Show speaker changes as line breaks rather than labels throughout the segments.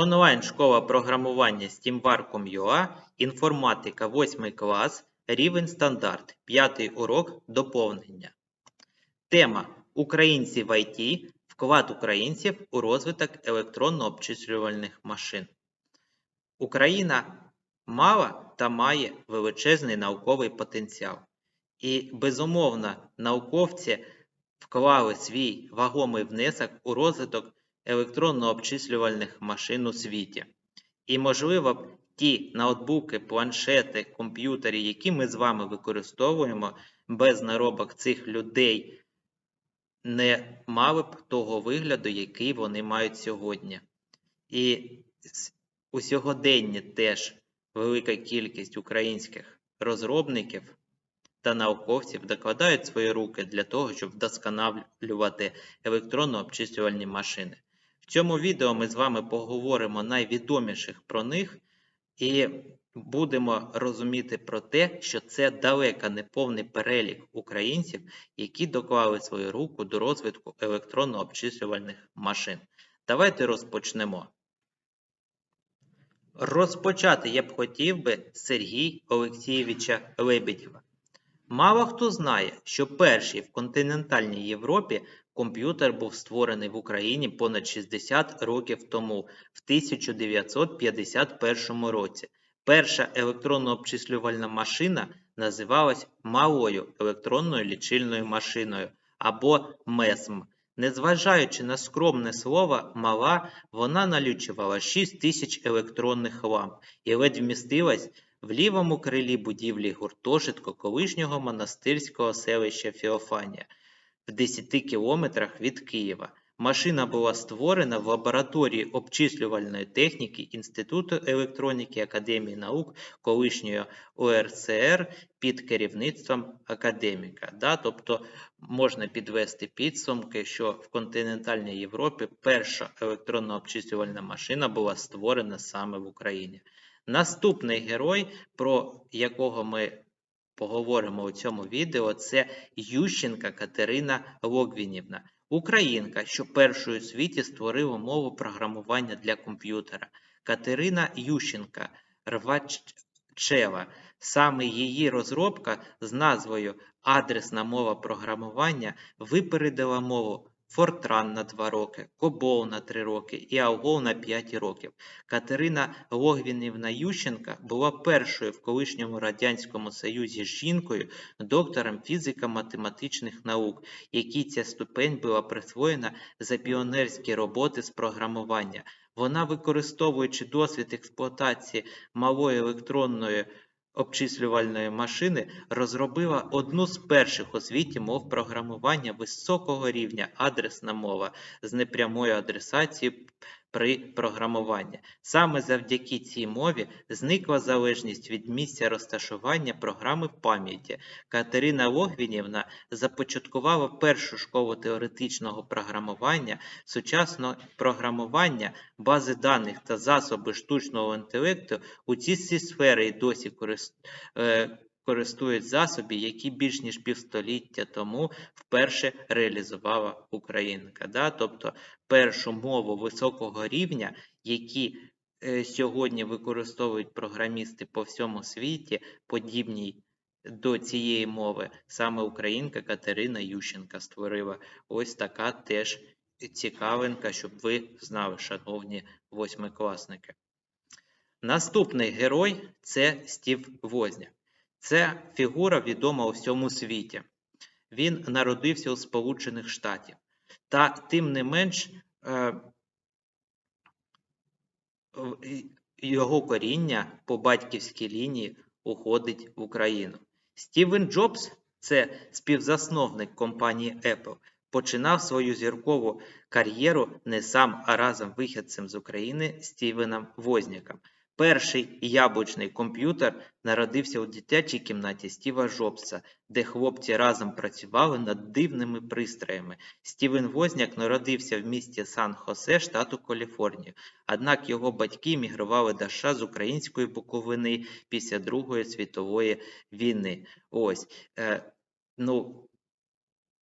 Онлайн-школа програмування SteamVar.com.ua, інформатика 8 клас, рівень стандарт, п'ятий урок доповнення. Тема Українці в ІТ, вклад українців у розвиток електронно-обчислювальних машин. Україна мала та має величезний науковий потенціал. І, безумовно, науковці вклали свій вагомий внесок у розвиток електронно-обчислювальних машин у світі. І, можливо, ті ноутбуки, планшети, комп'ютери, які ми з вами використовуємо, без наробок цих людей не мали б того вигляду, який вони мають сьогодні. І у сьогоденні теж велика кількість українських розробників та науковців докладають свої руки для того, щоб вдосконалювати електронно-обчислювальні машини. В цьому відео ми з вами поговоримо найвідоміших про них і будемо розуміти про те, що це далеко не повний перелік українців, які доклали свою руку до розвитку електронно-обчислювальних машин. Давайте розпочнемо. Розпочати я б хотів би з Сергія Олексійовича Лебедєва. Мало хто знає, що перший в континентальній Європі комп'ютер був створений в Україні понад 60 років тому, в 1951 році. Перша електронно-обчислювальна машина називалась малою електронною лічильною машиною або МЕСМ. Незважаючи на скромне слово мала, вона налічувала 6 тисяч електронних ламп і ледь вмістилась в лівому крилі будівлі гуртожитку колишнього монастирського селища Феофанія в 10 кілометрах від Києва. Машина була створена в лабораторії обчислювальної техніки Інституту електроніки Академії наук колишньої УРСР під керівництвом академіка. Да? Тобто можна підвести підсумки, що в континентальній Європі перша електронно обчислювальна машина була створена саме в Україні. Наступний герой, про якого ми поговоримо у цьому відео, це Ющенка Катерина Логвінівна, українка, що першою у світі створила мову програмування для комп'ютера. Катерина Ющенка Рвачева. Саме її розробка з назвою Адресна мова програмування випередила мову Fortran на 2 роки, COBOL на 3 роки і ALGOL на 5 років. Катерина Логвінівна Ющенка була першою в колишньому Радянському Союзі жінкою, доктором фізико-математичних наук, якій ця ступень була присвоєна за піонерські роботи з програмування. Вона, використовуючи досвід експлуатації малої електронної обчислювальної машини, розробила одну з перших у світі мов програмування високого рівня адресна мова з непрямою адресацією при програмуванні. Саме завдяки цій мові зникла залежність від місця розташування програми в пам'яті. Катерина Логвінівна започаткувала першу школу теоретичного програмування, сучасного програмування, бази даних та засоби штучного інтелекту у ці всі сфери і досі корис- е, користують засоби, які більш ніж півстоліття тому вперше реалізувала Українка. Да? Тобто першу мову високого рівня, які е, сьогодні використовують програмісти по всьому світі, подібній до цієї мови, саме українка Катерина Ющенка створила. Ось така теж цікавинка, щоб ви знали, шановні восьмикласники. Наступний герой це Стів Возняк. Це фігура відома у всьому світі. Він народився у Сполучених Штатів. Та тим не менш е, його коріння по батьківській лінії уходить в Україну. Стівен Джобс, це співзасновник компанії Apple, починав свою зіркову кар'єру не сам, а разом вихідцем з України Стівеном Возняком. Перший яблучний комп'ютер народився у дитячій кімнаті Стіва Джобса, де хлопці разом працювали над дивними пристроями. Стівен Возняк народився в місті Сан-Хосе, штату Каліфорнія. Однак його батьки мігрували до США з української Буковини після Другої світової війни. Ось, е, ну,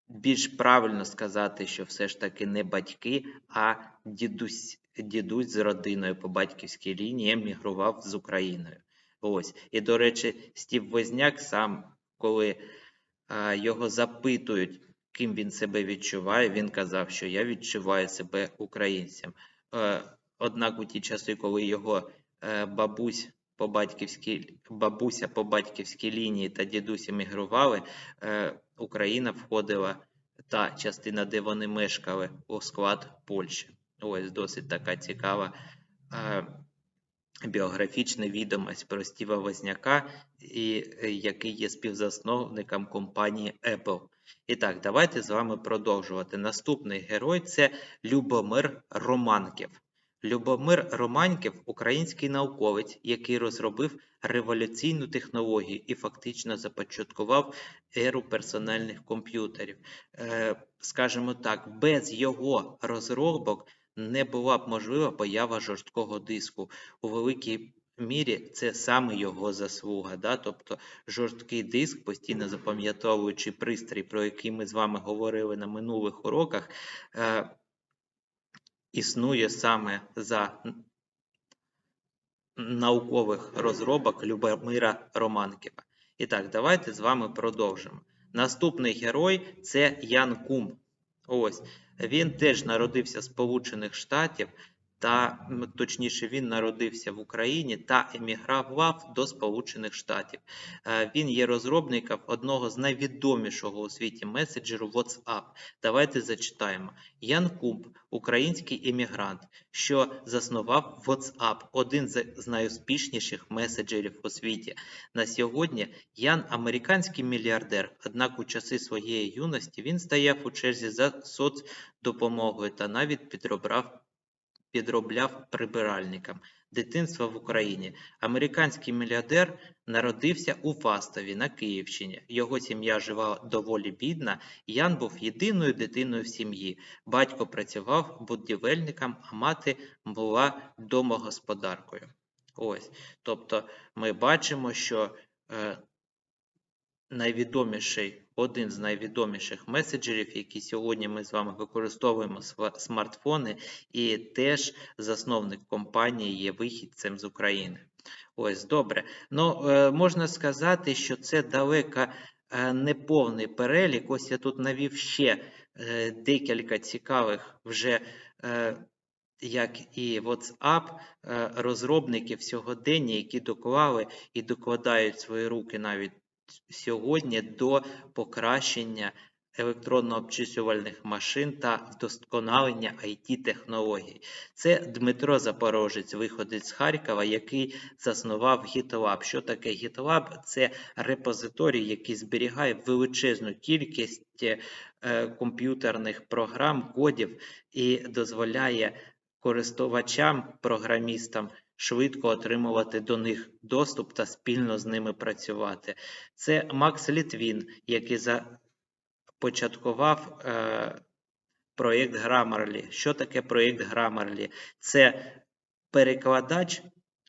більш правильно сказати, що все ж таки не батьки, а дідусь, дідусь з родиною по батьківській лінії емігрував з Україною. Ось. І, до речі, Стів Возняк сам, коли а, його запитують, ким він себе відчуває, він казав, що я відчуваю себе українцем. Е, Однак у ті часи, коли його е, бабусь по батьківській бабуся по батьківській лінії та дідусь емігрували, е, Україна входила та частина, де вони мешкали, у склад Польщі. Ось досить така цікава е, біографічна відомість про Стіва Возняка, і, е, який є співзасновником компанії Apple. І так, давайте з вами продовжувати. Наступний герой це Любомир Романків. Любомир Романків – український науковець, який розробив революційну технологію і фактично започаткував еру персональних комп'ютерів. Е, Скажімо так, без його розробок не була б можлива поява жорсткого диску. У великій мірі це саме його заслуга. Да? Тобто жорсткий диск, постійно запам'ятовуючи пристрій, про який ми з вами говорили на минулих уроках, е, існує саме за наукових розробок Любомира Романківа. І так, давайте з вами продовжимо. Наступний герой це Ян Кум. Ось він теж народився в Сполучених Штатів, та точніше, він народився в Україні та емігрував до Сполучених Штатів. Е, Він є розробником одного з найвідомішого у світі меседжеру WhatsApp. Давайте зачитаємо. Ян Кумб, український емігрант, що заснував WhatsApp, один з найуспішніших меседжерів у світі. На сьогодні Ян американський мільярдер, однак у часи своєї юності він стояв у черзі за соцдопомогою та навіть підробляв підробляв прибиральникам. Дитинство в Україні. Американський мільярдер народився у Фастові на Київщині. Його сім'я жила доволі бідна. Ян був єдиною дитиною в сім'ї. Батько працював будівельником, а мати була домогосподаркою. Ось. Тобто ми бачимо, що е, найвідоміший, один з найвідоміших меседжерів, які сьогодні ми з вами використовуємо смартфони, і теж засновник компанії є вихідцем з України. Ось добре. Ну, е, можна сказати, що це далеко е, не повний перелік. Ось я тут навів ще е, декілька цікавих вже. як і WhatsApp, розробників сьогодення, які доклали і докладають свої руки навіть сьогодні до покращення електронно-обчислювальних машин та вдосконалення IT-технологій. Це Дмитро Запорожець, виходець з Харкова, який заснував GitLab. Що таке GitLab? Це репозиторій, який зберігає величезну кількість е, комп'ютерних програм, кодів і дозволяє користувачам, програмістам швидко отримувати до них доступ та спільно з ними працювати. Це Макс Літвін, який започаткував е, проєкт Grammarly. Що таке проєкт Grammarly? Це перекладач,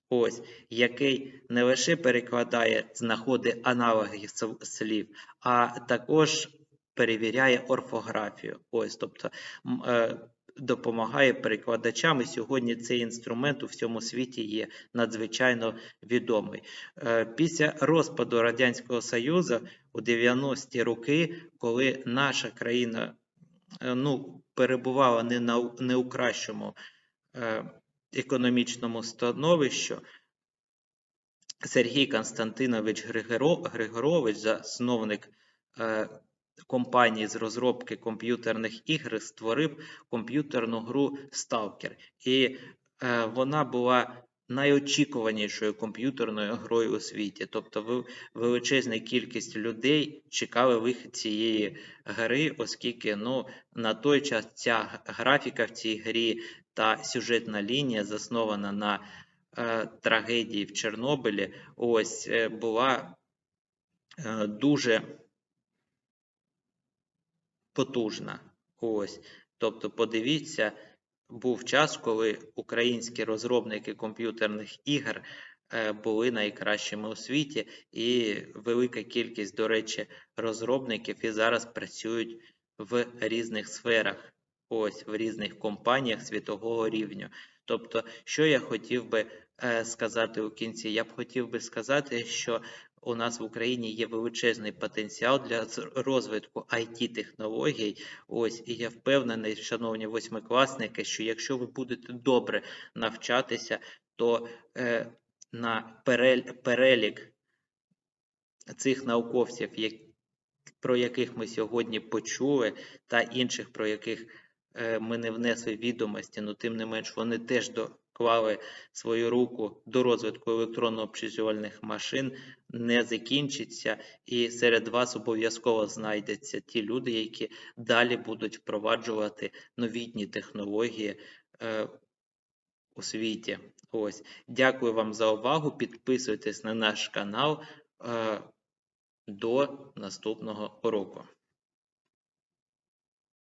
ось, який не лише перекладає, знаходить аналоги слів, а також перевіряє орфографію. Ось, тобто, е, допомагає перекладачам, і сьогодні цей інструмент у всьому світі є надзвичайно відомий. Е, Після розпаду Радянського Союзу у 90-ті роки, коли наша країна е, ну, перебувала не, на, не у кращому е, економічному становищі, Сергій Константинович Григорович, засновник компанії з розробки комп'ютерних ігр, створив комп'ютерну гру Stalker. І е, вона була найочікуванішою комп'ютерною грою у світі. Тобто вел- величезна кількість людей чекали вихід цієї гри, оскільки ну, на той час ця графіка в цій грі та сюжетна лінія заснована на е, трагедії в Чорнобилі, ось е, була е, дуже потужна. Ось. Тобто, подивіться, був час, коли українські розробники комп'ютерних ігор е, були найкращими у світі, і велика кількість, до речі, розробників і зараз працюють в різних сферах, ось в різних компаніях світового рівня. Тобто, що я хотів би е, сказати у кінці? Я б хотів би сказати, що у нас в Україні є величезний потенціал для розвитку it технологій. Ось, і я впевнений, шановні восьмикласники, що якщо ви будете добре навчатися, то е, на перелік цих науковців, про яких ми сьогодні почули, та інших, про яких е, ми не внесли відомості, але тим не менш вони теж доклали свою руку до розвитку електронно-обчислювальних машин, не закінчиться, і серед вас обов'язково знайдеться ті люди, які далі будуть впроваджувати новітні технології е, у світі. Ось, дякую вам за увагу. Підписуйтесь на наш канал. Е, до наступного уроку.